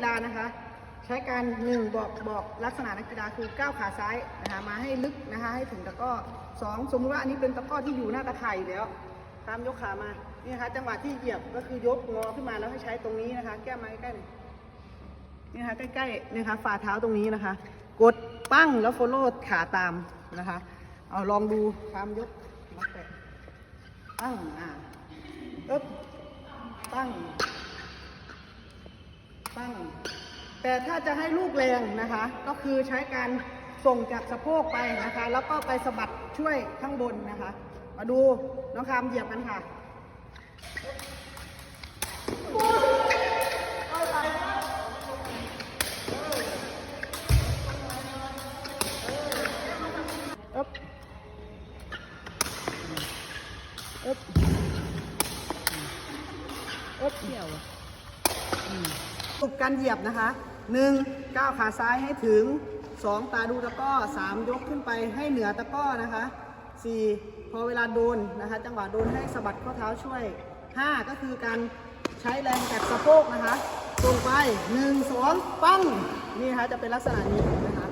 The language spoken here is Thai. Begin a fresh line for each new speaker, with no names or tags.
กีฬานะคะ ใช้การหนึ่งบอกบอกลักษณะนักกีฬาคือก้าวขาซ้ายนะคะมาให้ลึกนะคะให้ถึงตะก้อสองสมมติว่าอันนี้เป็นตะก้อที่อยู่หน้าตะข่ายอยู่แล้ว ตามยกขามานี่นะคะจังหวะที่เหยียบก็คือยกงอขึ้นมาแล้วให้ใช้ตรงนี้นะคะ แก้มาใกล้ๆนี่นะคะใกล้ๆนี่นะคะฝ่าเท้าตรงนี้นะคะ กดปั้งแล้วโฟลโล่ขาตามนะคะเอาลองดูตามยกมาแตะปั้งอ่าอึ๊บปั้ง ปั้งแต่ถ้าจะให้ลูกแรงนะคะ ก็คือใช้การส่งจากสะโพกไปนะคะ แล้วก็ไปสะบัดช่วยข้างบนนะคะ มาดูน้องคามเหยียบกันค่ะอึ๊บอึ๊บอึ๊บเที่ยว ฝึกการเหยียบนะคะหนึ่งก้าวขาซ้ายให้ถึงสองตาดูตะก้อสามยกขึ้นไปให้เหนือตะก้อนะคะสี่พอเวลาโดนนะคะ จังหวะโดนให้สะบัดข้อเท้าช่วยห้าก็คือการใช้แรงแบบสะโพกนะคะส่งไปหนึ่งสองปั้ง นี่นะคะจะเป็นลักษณะนี้นะคะ